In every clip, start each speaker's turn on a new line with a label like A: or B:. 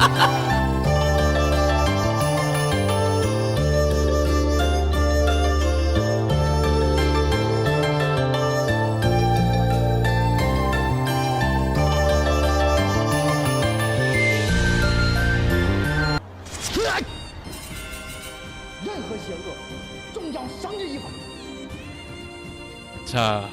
A: 任何邪恶，终将伤之以法。
B: 자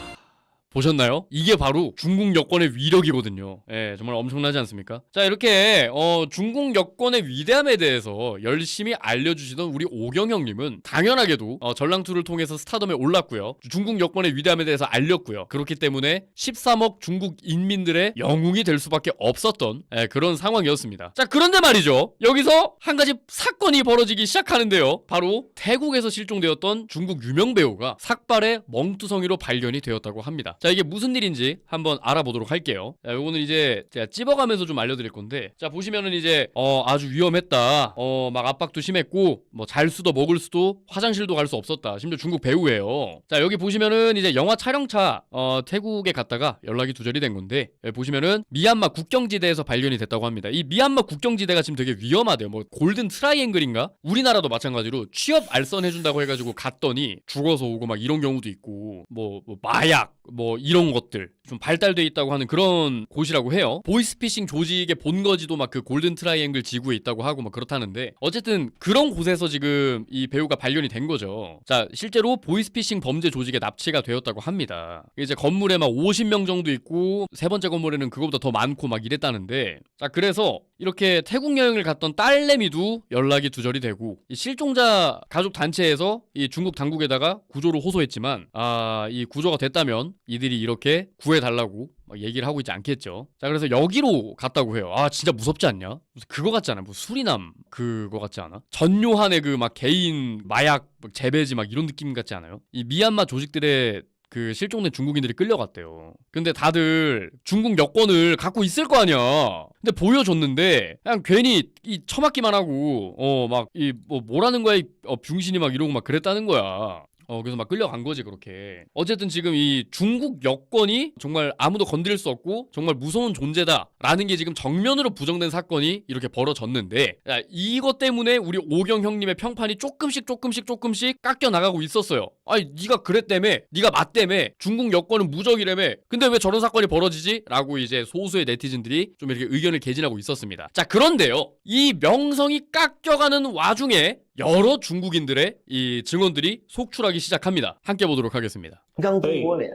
B: 보셨나요? 이게 바로 중국 여권의 위력이거든요. 예, 정말 엄청나지 않습니까? 자, 이렇게 어, 중국 여권의 위대함에 대해서 열심히 알려주시던 우리 오경 형님은 당연하게도 어, 전랑투를 통해서 스타덤에 올랐고요. 중국 여권의 위대함에 대해서 알렸고요. 그렇기 때문에 13억 중국 인민들의 영웅이 될 수밖에 없었던 예, 그런 상황이었습니다. 자, 그런데 말이죠. 여기서 한 가지 사건이 벌어지기 시작하는데요. 바로 태국에서 실종되었던 중국 유명 배우가 삭발의 멍투성이로 발견이 되었다고 합니다. 자, 이게 무슨 일인지 한번 알아보도록 할게요. 자, 요거는 이제 제가 찝어가면서 좀 알려드릴 건데, 자, 보시면은 이제, 어, 아주 위험했다. 어, 막 압박도 심했고, 뭐, 잘 수도 먹을 수도, 화장실도 갈 수 없었다. 심지어 중국 배우예요. 자, 여기 보시면은 이제 영화 촬영차, 어, 태국에 갔다가 연락이 두절이 된 건데, 여기 보시면은 미얀마 국경지대에서 발견이 됐다고 합니다. 이 미얀마 국경지대가 지금 되게 위험하대요. 뭐, 골든 트라이앵글인가? 우리나라도 마찬가지로 취업 알선해준다고 해가지고 갔더니 죽어서 오고 막 이런 경우도 있고, 뭐, 뭐 마약, 뭐 이런 것들 좀 발달돼 있다고 하는 그런 곳이라고 해요. 보이스피싱 조직의 본거지도 막 그 골든 트라이앵글 지구에 있다고 하고 막 그렇다는데 어쨌든 그런 곳에서 지금 이 배우가 발견이 된 거죠. 자 실제로 보이스피싱 범죄 조직에 납치가 되었다고 합니다. 이제 건물에 막 50명 정도 있고 세 번째 건물에는 그거보다 더 많고 막 이랬다는데 자 그래서 이렇게 태국 여행을 갔던 딸내미도 연락이 두절이 되고 이 실종자 가족 단체에서 이 중국 당국에다가 구조를 호소했지만 아 이 구조가 됐다면 이들이 이렇게 구해 달라고 막 얘기를 하고 있지 않겠죠. 자 그래서 여기로 갔다고 해요. 아 진짜 무섭지 않냐? 그거 같지 않아? 뭐 수리남 그거 같지 않아? 전요한의 그 막 개인 마약 막 재배지 막 이런 느낌 같지 않아요? 이 미얀마 조직들의 그 실종된 중국인들이 끌려갔대요. 근데 다들 중국 여권을 갖고 있을 거 아니야. 근데 보여줬는데 그냥 괜히 이 처맞기만 하고 어 막 이 뭐 뭐라는 거야 이 어, 병신이 막 이러고 막 그랬다는 거야. 어 그래서 막 끌려간 거지 그렇게. 어쨌든 지금 이 중국 여권이 정말 아무도 건드릴 수 없고 정말 무서운 존재다라는 게 지금 정면으로 부정된 사건이 이렇게 벌어졌는데 야, 이것 때문에 우리 오경 형님의 평판이 조금씩 조금씩 조금씩 깎여 나가고 있었어요. 아니 네가 그랬다며 네가 맞다며 중국 여권은 무적이라며 근데 왜 저런 사건이 벌어지지? 라고 이제 소수의 네티즌들이 좀 이렇게 의견을 개진하고 있었습니다. 자 그런데요 이 명성이 깎여가는 와중에 여러 중국인들의 이 증언들이 속출하기 시작합니다. 함께 보도록 하겠습니다.
C: 一张中国脸，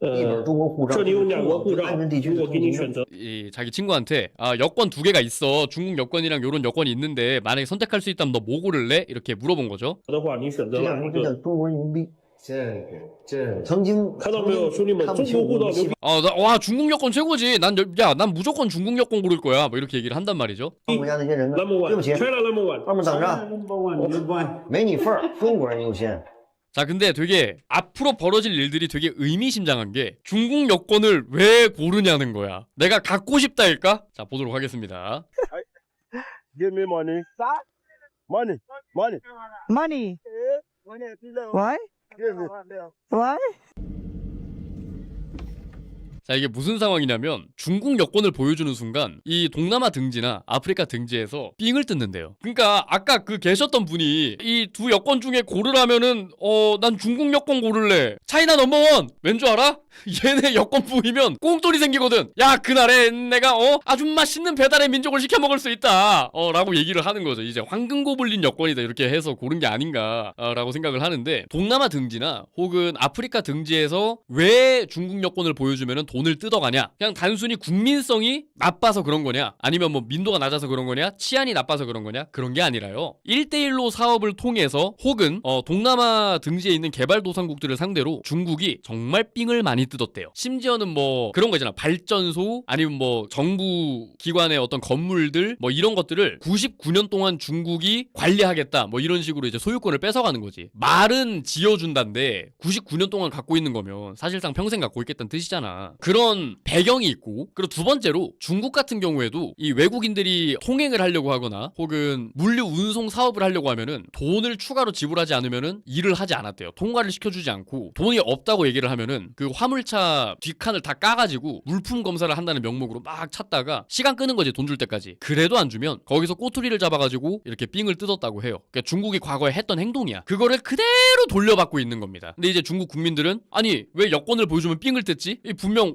C: 一本
D: 呃，
C: 中国护照，
D: 这里有两
C: 通往
D: 个护照
C: 最安全地，区
D: 如
C: 的通行证
D: 果给你选。择，
B: 이 자기 친구한테 아 여권 두 개가 있어 중국 여권이랑 요런 여권이 있는데 만약에 선택할 수 있다면 너 뭐 고를래? 이렇게 물어본 거죠.
D: 的话，你选择
C: 这叫什么？这叫
D: 了一个。
C: 中国人牛逼！
E: 这个这
C: 曾经
D: 看到没有，兄弟们，
C: 看不起
D: 中国护照
C: 我们西
D: 牛逼。
B: 아, 나, 와 중국 여권 최고지. 난 야 난 무조건 중국 여권 고를 거야. 뭐 이렇게 얘기를 한단 말이죠.
C: 方国家那些人呢？
D: Number
C: 对不起，
D: one，China number one。
C: 外面等着，没你份儿，中国人优先。
B: 자, 근데 되게 앞으로 벌어질 일들이 되게 의미심장한 게 중국 여권을 왜 고르냐는 거야. 내가 갖고 싶다일까? 자, 보도록 하겠습니다.
F: Give me money. Money. Money.
G: Money. Why? Why?
B: 자 이게 무슨 상황이냐면 중국 여권을 보여주는 순간 이 동남아 등지나 아프리카 등지에서 삥을 뜯는데요. 그러니까 아까 그 계셨던 분이 이 두 여권 중에 고르라면은 어 난 중국 여권 고를래. 차이나 넘버원 왠 줄 알아? 얘네 여권 보이면 꽁돌이 생기거든. 야 그날에 내가 어 아주 맛있는 배달의 민족을 시켜 먹을 수 있다. 어라고 얘기를 하는 거죠. 이제 황금 고블린 여권이다 이렇게 해서 고른 게 아닌가라고 생각을 하는데 동남아 등지나 혹은 아프리카 등지에서 왜 중국 여권을 보여주면은 돈을 뜯어가냐? 그냥 단순히 국민성이 나빠서 그런 거냐? 아니면 뭐 민도가 낮아서 그런 거냐? 치안이 나빠서 그런 거냐? 그런 게 아니라요. 1대1로 사업을 통해서 혹은 어, 동남아 등지에 있는 개발도상국들을 상대로 중국이 정말 삥을 많이 뜯었대요. 심지어는 뭐 그런 거 있잖아. 발전소 아니면 뭐 정부 기관의 어떤 건물들 뭐 이런 것들을 99년 동안 중국이 관리하겠다 뭐 이런 식으로 이제 소유권을 뺏어가는 거지. 말은 지어준다는데 99년 동안 갖고 있는 거면 사실상 평생 갖고 있겠다는 뜻이잖아. 그런 배경이 있고 그리고 두 번째로 중국 같은 경우에도 이 외국인들이 통행을 하려고 하거나 혹은 물류 운송 사업을 하려고 하면은 돈을 추가로 지불하지 않으면은 일을 하지 않았대요. 통과를 시켜주지 않고 돈이 없다고 얘기를 하면은 그 화물차 뒷칸을 다 까가지고 물품 검사를 한다는 명목으로 막 찾다가 시간 끄는 거지 돈 줄 때까지. 그래도 안 주면 거기서 꼬투리를 잡아가지고 이렇게 삥을 뜯었다고 해요. 그러니까 중국이 과거에 했던 행동이야. 그거를 그대로 돌려받고 있는 겁니다. 근데 이제 중국 국민들은 아니 왜 여권을 보여주면 삥을 뜯지? 이 분명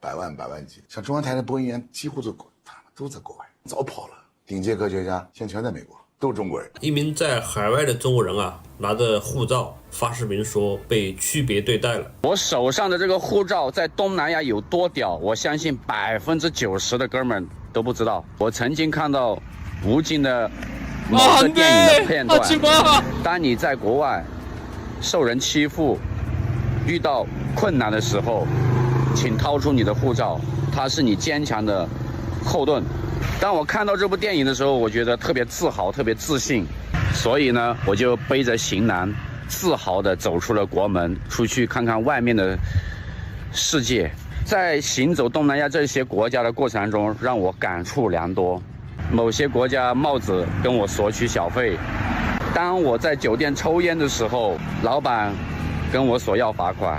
H: 百万百万级，像中央台的播音员，几乎都他们都在国外，早跑了。顶尖科学家现在全在美国，都是中国人。
D: 一名在海外的中国人啊，拿着护照发视频说被区别对待了。
I: 我手上的这个护照在东南亚有多屌？我相信百分之九十的哥们都不知道。我曾经看到吴京的某个电影的片段，当你在国外受人欺负、遇到困难的时候。请掏出你的护照，它是你坚强的后盾。当我看到这部电影的时候，我觉得特别自豪，特别自信，所以呢，我就背着行囊，自豪地走出了国门，出去看看外面的世界。在行走东南亚这些国家的过程中，让我感触良多。某些国家帽子跟我索取小费，当我在酒店抽烟的时候，老板跟我索要罚款；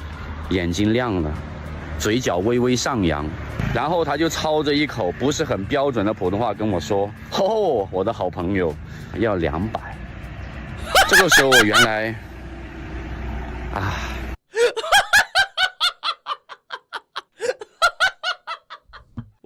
I: 眼睛亮了，嘴角微微上扬，然后他就操着一口不是很标准的普通话跟我说：“哦，我的好朋友，要两百。”这个时候我原来，啊。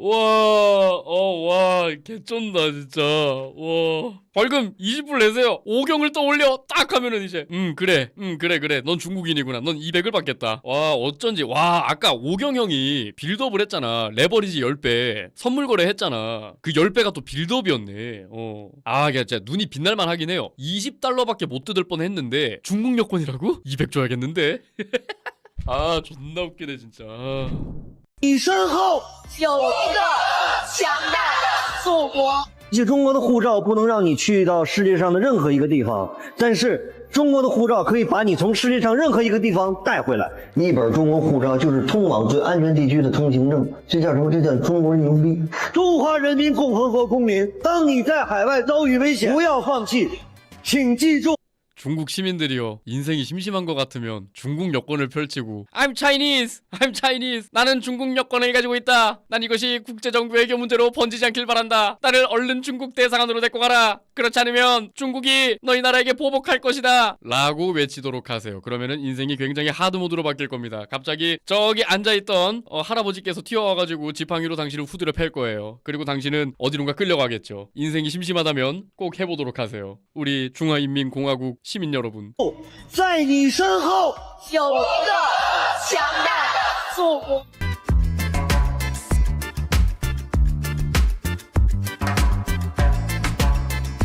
B: 와, 어, 와, 개쩐다, 진짜. 와. 벌금 20불 내세요. 오경을 떠올려. 딱 하면은 이제, 음, 그래. 음, 그래, 그래. 넌 중국인이구나. 넌 200을 받겠다. 와, 어쩐지. 와, 아까 오경 형이 빌드업을 했잖아. 레버리지 10배. 선물 거래 했잖아. 그 10배가 또 빌드업이었네. 어. 아, 이게 진짜 눈이 빛날만 하긴 해요. 20달러밖에 못 뜯을 뻔 했는데, 중국 여권이라고? 200 줘야겠는데? 아, 존나 웃기네, 진짜. 아.
A: 你身后
E: 有一个强大的祖国。
C: 其实中国的护照不能让你去到世界上的任何一个地方，但是中国的护照可以把你从世界上任何一个地方带回来。一本中国护照就是通往最安全地区的通行证，这叫什么？这叫中国人牛逼！中华人民共和国公民，当你在海外遭遇危险，不要放弃，请记住。
B: 중국 시민들이요. 인생이 심심한 것 같으면 중국 여권을 펼치고 I'm Chinese, I'm Chinese. 나는 중국 여권을 가지고 있다. 난 이것이 국제적 외교 문제로 번지지 않길 바란다. 나를 얼른 중국 대사관으로 데리고 가라. 그렇지 않으면 중국이 너희 나라에게 보복할 것이다. 라고 외치도록 하세요. 그러면은 인생이 굉장히 하드모드로 바뀔 겁니다. 갑자기 저기 앉아있던 어, 할아버지께서 튀어와가지고 지팡이로 당신을 후드려 팰 거예요. 그리고 당신은 어디론가 끌려가겠죠. 인생이 심심하다면 꼭 해보도록 하세요. 우리 중화인민공화국 시민 여러분.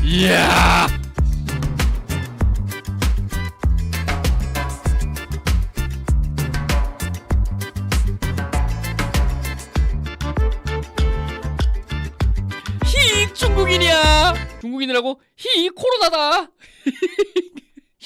E: 이야. 히
B: 중국인이야. 중국인이라고 히 코로나다.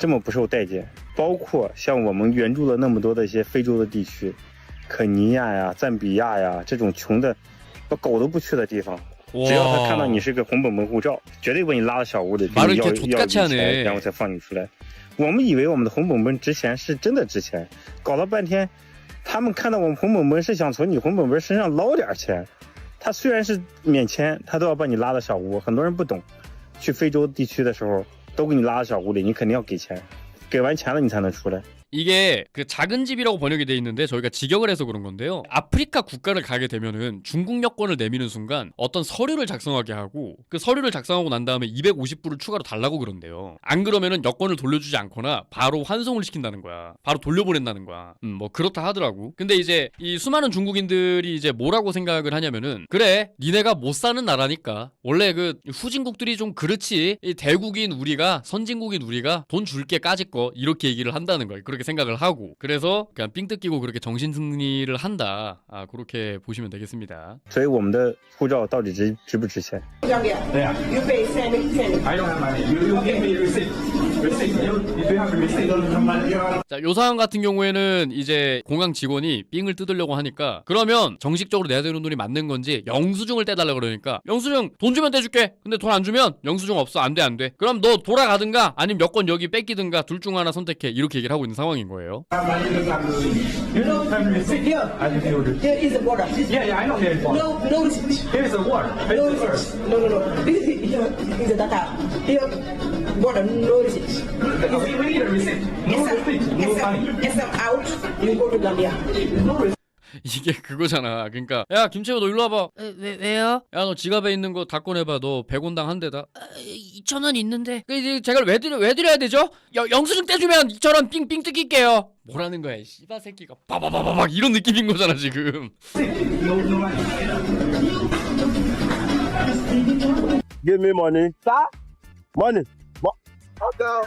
F: 这么不受待见，包括像我们援助了那么多的一些非洲的地区，肯尼亚呀、赞比亚呀这种穷的，把狗都不去的地方，只要他看到你是个红本本护照，绝对把你拉到小屋里你要要钱，然后才放你出来。我们以为我们的红本本值钱是真的值钱，搞了半天，他们看到我们红本本是想从你红本本身上捞点钱。他虽然是免签，他都要把你拉到小屋。很多人不懂，去非洲地区的时候，都给你拉到小屋里，你肯定要给钱，给完钱了你才能出来。
B: 이게 그 작은 집이라고 번역이 돼 있는데 저희가 직역을 해서 그런 건데요. 아프리카 국가를 가게 되면은 중국 여권을 내미는 순간 어떤 서류를 작성하게 하고 그 서류를 작성하고 난 다음에 250불을 추가로 달라고 그런대요. 안 그러면은 여권을 돌려주지 않거나 바로 환송을 시킨다는 거야. 바로 돌려보낸다는 거야. 음, 뭐 그렇다 하더라고. 근데 이제 이 수많은 중국인들이 이제 뭐라고 생각을 하냐면은 그래 니네가 못 사는 나라니까 원래 그 후진국들이 좀 그렇지 이 대국인 우리가 선진국인 우리가 돈 줄게 까짓 거 이렇게 얘기를 한다는 거예요. 그렇게 생각을 하고 그래서 그냥 삥 뜯기고 그렇게 정신 승리를 한다. 아 그렇게 보시면 되겠습니다.
F: 所以我们的护照到底值值不值钱？
E: You pay send it, send it.
J: I don't have money. You, you give me receipt. Receipt. You, if you have receipt.
B: 자, 요 상황 같은 경우에는 이제 공항 직원이 삥을 뜯으려고 하니까 그러면 정식적으로 내야 되는 돈이 맞는 건지 영수증을 떼달라 그러니까 영수증 돈 주면 떼줄게. 근데 돈 안 주면 영수증 없어. 안 돼, 안 돼. 그럼 너 돌아가든가 아니면 여권 여기 뺏기든가 둘 중 하나 선택해. 이렇게 얘기를 하고 있는 상황 인 거예요.
J: You don't have receipt.
E: Here,
J: I give you the.
E: here is the border.
J: Yeah, yeah, I know here is one.
E: No, no receipt.
J: Here is the water. Pay
E: No
J: the first.
E: receipt. No, no, no. This is here is the data. Here, border, no receipt.
J: We, we need a receipt. No receipt. No money.
E: SM out, you go to Gambia.
J: No receipt.
B: 이게 그거잖아. 그러니까 야 김채호 너 일로 와봐. 왜 왜요? 야 너 지갑에 있는 거 다 꺼내봐. 너 100원당 한 대다. 2천 원 있는데. 그 이제 제가 왜 드려 왜 드려야 되죠? 여, 영수증 떼주면 2천 원 삥삥 뜯길게요. 뭐라는 거야 이 씨바 새끼가. 빠바바바박 이런 느낌인 거잖아 지금.
F: Give me money.
G: Sir?
F: Money.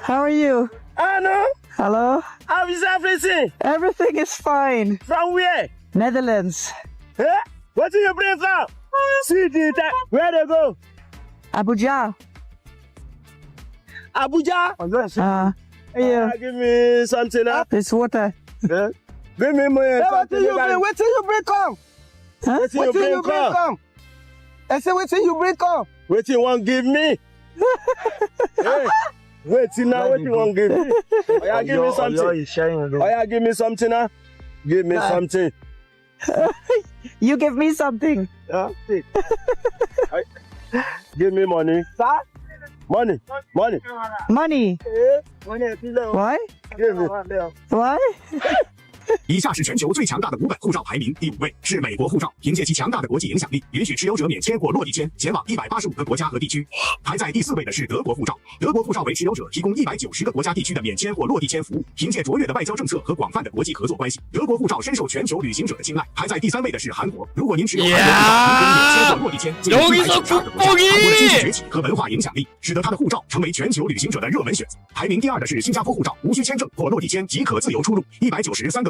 G: How are you?
F: Anna,
G: Hello?
F: how is everything?
G: Everything is fine.
F: From where?
G: Netherlands.
F: Eh? What do you bring from? City. Where they go?
G: Abuja.
F: Abuja.
G: Uh, yeah.
F: give me something. Uh,
G: It's water.
F: eh? Give me money. What do you bring? What do you bring come?
G: Huh?
F: What do you bring come?
G: I said, what you bring come?
F: What you want give me? hey, wait till now. What you want give me? Oh, yeah, give me something. Oh, yeah, give me something. Huh? Give me
G: Nah.
F: something.
G: You give me something.
F: Yeah. give me money.
G: Sir?
F: Money. Money.
G: Money. Eh, oh. Why?
F: Give me.
G: Why?
K: 以下是全球最强大的五本护照排名，第五位是美国护照，凭借其强大的国际影响力，允许持有者免签或落地签前往一百八十五个国家和地区。排在第四位的是德国护照，德国护照为持有者提供一百九十个国家地区的免签或落地签服务。凭借卓越的外交政策和广泛的国际合作关系，德国护照深受全球旅行者的青睐。排在第三位的是韩国，如果您持有韩国护照，您可以免签或落地签进入一百九十二个国家。韩国的经济崛起和文化影响力，使得它的护照成为全球旅行者的热门选择。排名第二的是新加坡护照，无需签证或落地签即可自由出入，一百九十三个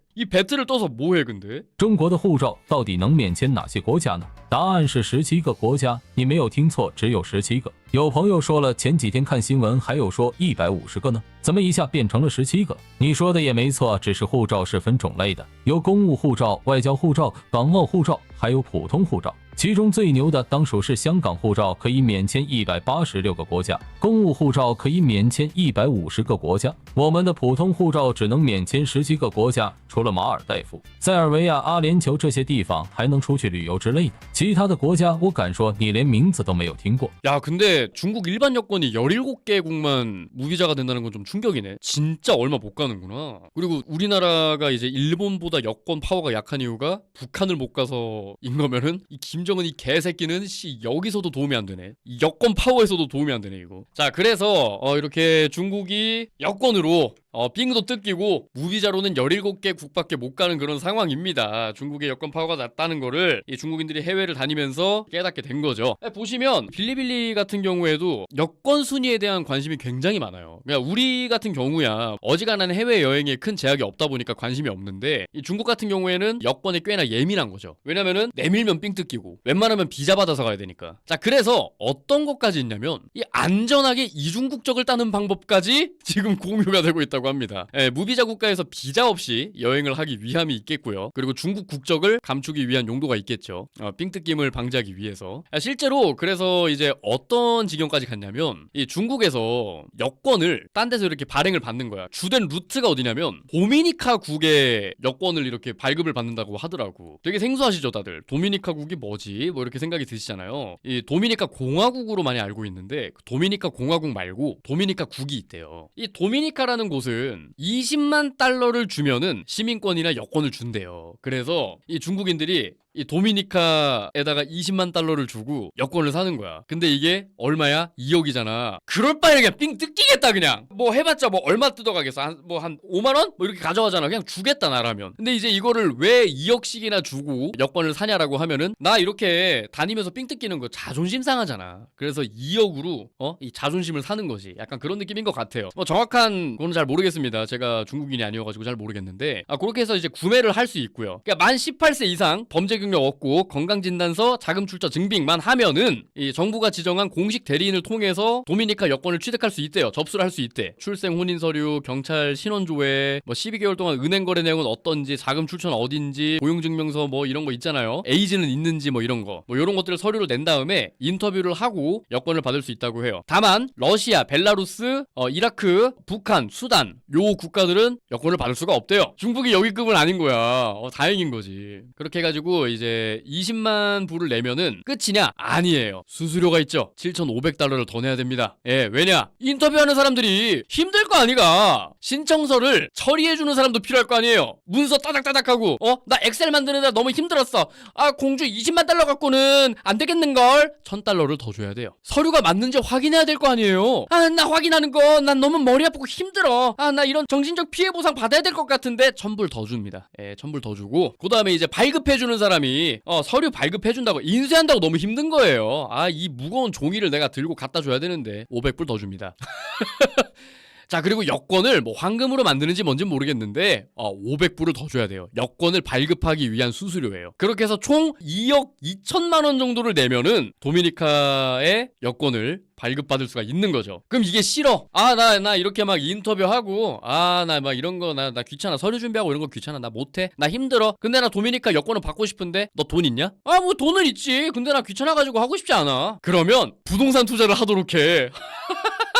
B: 이 배틀을 떠서 뭐해 근데?
L: 中国的护照到底能免签哪些国家呢？答案是十七个国家，你没有听错，只有十七个。有朋友说了，前几天看新闻还有说一百五十个呢，怎么一下变成了十七个？你说的也没错，只是护照是分种类的，有公务护照、外交护照、港澳护照，还有普通护照。 其中最牛的当属是香港护照可以免签一百八十六个国家，公务护照可以免签一百五十个国家，我们的普通护照只能免签十七个国家，除了马尔代夫、塞尔维亚、阿联酋这些地方还能出去旅游之类的，其他的国家我敢说你连名字都没有听过。
B: 야, 근데 중국 일반 여권이 17개국만 무비자가 된다는 건 좀 충격이네. 진짜 얼마 못 가는구나. 그리고 우리나라가 이제 일본보다 여권 파워가 약한 이유가 북한을 못 가서인 거면은 이 김정 은 이 개새끼는 씨 여기서도 도움이 안 되네. 이 여권 파워에서도 도움이 안 되네 이거. 자, 그래서 어 이렇게 중국이 여권으로 어, 삥도 뜯기고 무비자로는 17개 국밖에 못 가는 그런 상황입니다. 중국의 여권 파워가 낮다는 거를 이 중국인들이 해외를 다니면서 깨닫게 된 거죠. 네, 보시면 빌리빌리 같은 경우에도 여권 순위에 대한 관심이 굉장히 많아요. 그러니까 우리 같은 경우야 어지간한 해외 여행에 큰 제약이 없다 보니까 관심이 없는데 이 중국 같은 경우에는 여권에 꽤나 예민한 거죠. 왜냐면은 내밀면 삥 뜯기고 웬만하면 비자 받아서 가야 되니까. 자 그래서 어떤 것까지 있냐면 이 안전하게 이중 국적을 따는 방법까지 지금 공유가 되고 있다고 합니다. 예, 무비자 국가에서 비자 없이 여행을 하기 위함이 있겠고요. 그리고 중국 국적을 감추기 위한 용도가 있겠죠. 어, 삥뜯김을 방지하기 위해서. 아, 실제로 그래서 이제 어떤 지경까지 갔냐면 이 중국에서 여권을 딴 데서 이렇게 발행을 받는 거야. 주된 루트가 어디냐면 도미니카 국의 여권을 이렇게 발급을 받는다고 하더라고. 되게 생소하시죠, 다들. 도미니카 국이 뭐지? 뭐 이렇게 생각이 드시잖아요. 이 도미니카 공화국으로 많이 알고 있는데 그 도미니카 공화국 말고 도미니카 국이 있대요. 이 도미니카라는 곳은 20만 달러를 주면은 시민권이나 여권을 준대요. 그래서 이 중국인들이 이 도미니카에다가 20만 달러를 주고 여권을 사는 거야. 근데 이게 얼마야? 2억이잖아. 그럴 바에 그냥 삥 뜯기겠다 그냥. 뭐 해봤자 뭐 얼마 뜯어가겠어? 한 뭐 한 5만 원? 뭐 이렇게 가져가잖아. 그냥 주겠다 나라면. 근데 이제 이거를 왜 2억씩이나 주고 여권을 사냐라고 하면은 나 이렇게 다니면서 삥 뜯기는 거 자존심 상하잖아. 그래서 2억으로 어? 이 자존심을 사는 거지. 약간 그런 느낌인 것 같아요. 뭐 정확한 건잘 모르겠습니다. 제가 중국인이 아니어가지고 잘 모르겠는데 아 그렇게 해서 이제 구매를 할 수 있고요. 그러니까 만 18세 이상 범죄 경력 없고 건강진단서 자금 출처 증빙만 하면은 이 정부가 지정한 공식 대리인을 통해서 도미니카 여권을 취득할 수 있대요. 접수를 할 수 있대. 출생 혼인 서류, 경찰 신원 조회, 뭐 12개월 동안 은행 거래 내역은 어떤지, 자금 출처는 어딘지, 고용 증명서 뭐 이런 거 있잖아요. 에이즈는 있는지 뭐 이런 거. 뭐 이런 것들을 서류를 낸 다음에 인터뷰를 하고 여권을 받을 수 있다고 해요. 다만 러시아, 벨라루스, 어, 이라크, 북한, 수단 요 국가들은 여권을 받을 수가 없대요. 중국이 여기급은 아닌 거야. 어, 다행인 거지. 그렇게 해가지고 이제 20만 불을 내면은 끝이냐? 아니에요. 수수료가 있죠. 7,500달러를 더 내야 됩니다. 예, 왜냐? 인터뷰하는 사람들이 힘들 거 아니가. 신청서를 처리해주는 사람도 필요할 거 아니에요. 문서 따닥따닥하고, 어? 나 엑셀 만드는데 너무 힘들었어. 아, 공주 20만 달러 갖고는 안 되겠는걸? 1000달러를 더 줘야 돼요. 서류가 맞는지 확인해야 될 거 아니에요. 아, 나 확인하는 거, 난 너무 머리 아프고 힘들어. 아, 나 이런 정신적 피해 보상 받아야 될 것 같은데, 천불 더 줍니다. 예, 천불 더 주고, 그 다음에 이제 발급해주는 사람 이, 어, 서류 발급해준다고, 인쇄한다고 너무 힘든 거예요. 아, 이 무거운 종이를 내가 들고 갖다 줘야 되는데, 500불 더 줍니다. 자 그리고 여권을 뭐 황금으로 만드는지 뭔진 모르겠는데 어, 500불을 더 줘야 돼요. 여권을 발급하기 위한 수수료예요. 그렇게 해서 총 2억 2천만 원 정도를 내면은 도미니카의 여권을 발급받을 수가 있는 거죠. 그럼 이게 싫어. 아, 나, 나 이렇게 막 인터뷰하고, 아, 나 막 이런 거, 나, 나 귀찮아. 서류 준비하고 이런 거 귀찮아. 나 못해. 나 힘들어. 근데 나 도미니카 여권을 받고 싶은데, 너 돈 있냐? 아, 뭐 돈은 있지. 근데 나 귀찮아가지고 하고 싶지 않아. 그러면 부동산 투자를 하도록 해.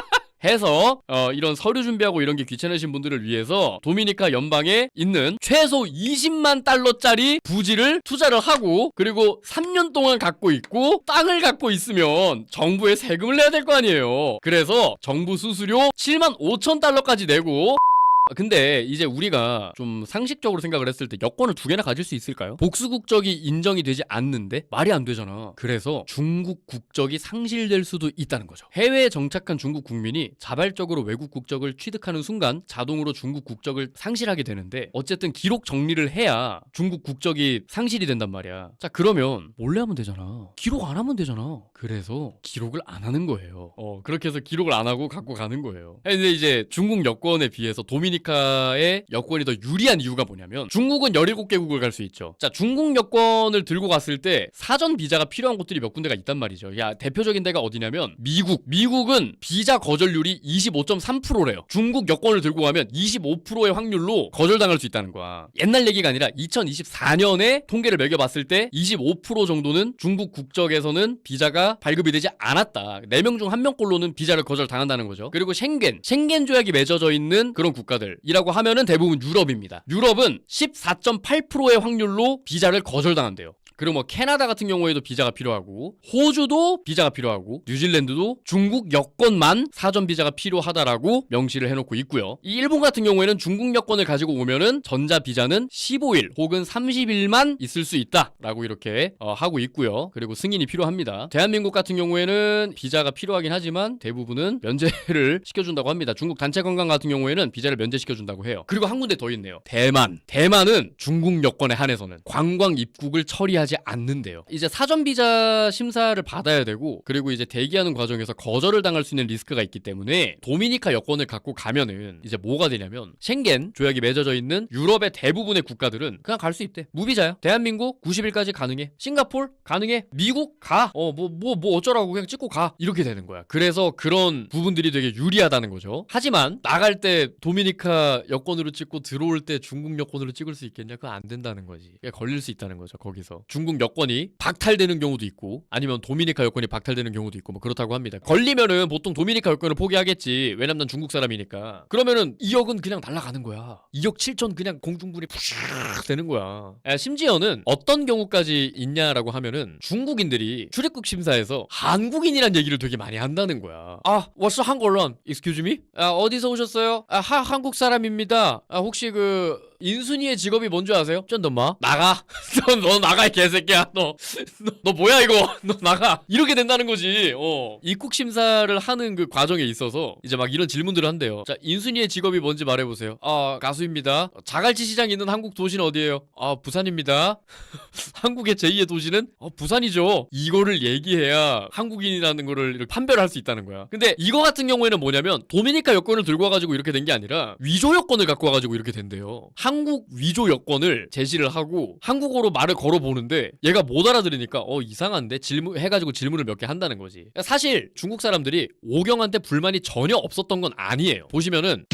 B: 해서 어, 이런 서류 준비하고 이런 게 귀찮으신 분들을 위해서 도미니카 연방에 있는 최소 20만 달러짜리 부지를 투자를 하고 그리고 3년 동안 갖고 있고 땅을 갖고 있으면 정부에 세금을 내야 될 거 아니에요. 그래서 정부 수수료 7만 5천 달러까지 내고 아, 근데 이제 우리가 좀 상식적으로 생각을 했을 때 여권을 두 개나 가질 수 있을까요? 복수 국적이 인정이 되지 않는데 말이 안 되잖아. 그래서 중국 국적이 상실될 수도 있다는 거죠. 해외에 정착한 중국 국민이 자발적으로 외국 국적을 취득하는 순간 자동으로 중국 국적을 상실하게 되는데 어쨌든 기록 정리를 해야 중국 국적이 상실이 된단 말이야. 자 그러면 몰래 하면 되잖아. 기록 안 하면 되잖아. 그래서 기록을 안 하는 거예요. 어 그렇게 해서 기록을 안 하고 갖고 가는 거예요. 근데 이제 중국 여권에 비해서 도미니 카 도미니카의 여권이 더 유리한 이유가 뭐냐면 중국은 17개국을 갈 수 있죠. 자, 중국 여권을 들고 갔을 때 사전 비자가 필요한 곳들이 몇 군데가 있단 말이죠. 야, 대표적인 데가 어디냐면 미국. 미국은 비자 거절률이 25.3%래요. 중국 여권을 들고 가면 25%의 확률로 거절당할 수 있다는 거야. 옛날 얘기가 아니라 2024년에 통계를 매겨봤을 때 25% 정도는 중국 국적에서는 비자가 발급이 되지 않았다. 4명 중 1명꼴로는 비자를 거절당한다는 거죠. 그리고 schengen, schengen 조약이 맺어져 있는 그런 국가들 이라고 하면은 대부분 유럽입니다. 유럽은 14.8%의 확률로 비자를 거절당한대요. 그리고 뭐 캐나다 같은 경우에도 비자가 필요하고 호주도 비자가 필요하고 뉴질랜드도 중국 여권만 사전 비자가 필요하다라고 명시를 해놓고 있고요. 이 일본 같은 경우에는 중국 여권을 가지고 오면은 전자 비자는 15일 혹은 30일만 있을 수 있다라고 이렇게 어, 하고 있고요. 그리고 승인이 필요합니다. 대한민국 같은 경우에는 비자가 필요하긴 하지만 대부분은 면제를 시켜준다고 합니다. 중국 단체 관광 같은 경우에는 비자를 면제시켜준다고 해요. 그리고 한 군데 더 있네요. 대만. 대만은 중국 여권에 한해서는 관광 입국을 처리하지 않는데요. 이제 사전 비자 심사를 받아야 되고 그리고 이제 대기하는 과정에서 거절을 당할 수 있는 리스크가 있기 때문에 도미니카 여권을 갖고 가면은 이제 뭐가 되냐면 schengen 조약이 맺어져 있는 유럽의 대부분의 국가들은 그냥 갈 수 있대. 무비자야. 대한민국 90일까지 가능해. 싱가폴 가능해. 미국 가. 어 뭐 뭐 뭐 어쩌라고 그냥 찍고 가. 이렇게 되는 거야. 그래서 그런 부분들이 되게 유리하다는 거죠. 하지만 나갈 때 도미니카 여권으로 찍고 들어올 때 중국 여권으로 찍을 수 있겠냐? 그거 안 된다는 거지. 그게 걸릴 수 있다는 거죠. 거기서. 중국 여권이 박탈되는 경우도 있고 아니면 도미니카 여권이 박탈되는 경우도 있고 뭐 그렇다고 합니다. 걸리면은 보통 도미니카 여권을 포기하겠지. 왜냐면 난 중국 사람이니까. 그러면은 2억은 그냥 날아가는 거야. 2억 7천 그냥 공중분이 푸샥 되는 거야. 아, 심지어는 어떤 경우까지 있냐라고 하면은 중국인들이 출입국 심사에서 한국인이란 얘기를 되게 많이 한다는 거야. 아, what's 한국런? Excuse? 아, 어디서 오셨어요? 아, 하, 한국 사람입니다. 아, 혹시 그 인순이의 직업이 뭔지 아세요? 쩐덤마? 나가. 너, 너 나가 이 개새끼야. 너, 너, 너 뭐야 이거? 너 나가. 이렇게 된다는 거지. 어. 입국 심사를 하는 그 과정에 있어서 이제 막 이런 질문들을 한대요. 자 인순이의 직업이 뭔지 말해보세요. 아 가수입니다. 자갈치 시장 있는 한국 도시는 어디예요? 아 부산입니다. 한국의 제2의 도시는? 어 부산이죠. 이거를 얘기해야 한국인이라는 거를 판별할 수 있다는 거야. 근데 이거 같은 경우에는 뭐냐면 도미니카 여권을 들고 와가지고 이렇게 된 게 아니라 위조 여권을 갖고 와가지고 이렇게 된대요 한국 위조 여권을 제시를 하고 한국어로 말을 걸어보는데 얘가 못 알아들으니까 어 이상한데 질문 해가지고 질문을 몇 개 한다는 거지 그러니까 사실 중국 사람들이 오경한테 불만이 전혀 없었던 건 아니에요 보시면은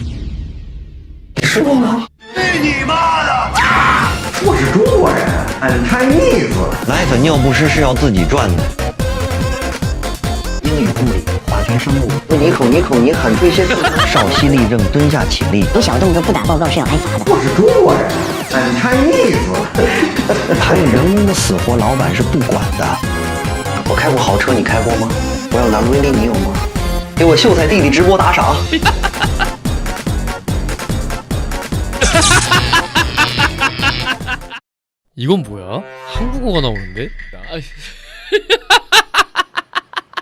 C: 吃过吗？去你妈的！我是中国人，I'm Chinese。奶粉尿不湿是要自己赚的。英语、物理、 化学、生物。你口你口你喊出一些稍息立正，蹲下起立。
M: 有小动作不打报告是要挨罚的。
C: 我是中国人，I'm Chinese。谈人工的死活，老板是不管的。我开过豪车，你开过吗？我有拿威力，你有吗？给我秀才弟弟直播打赏。
B: 이건 뭐야? 한국어가 나오는데? 아,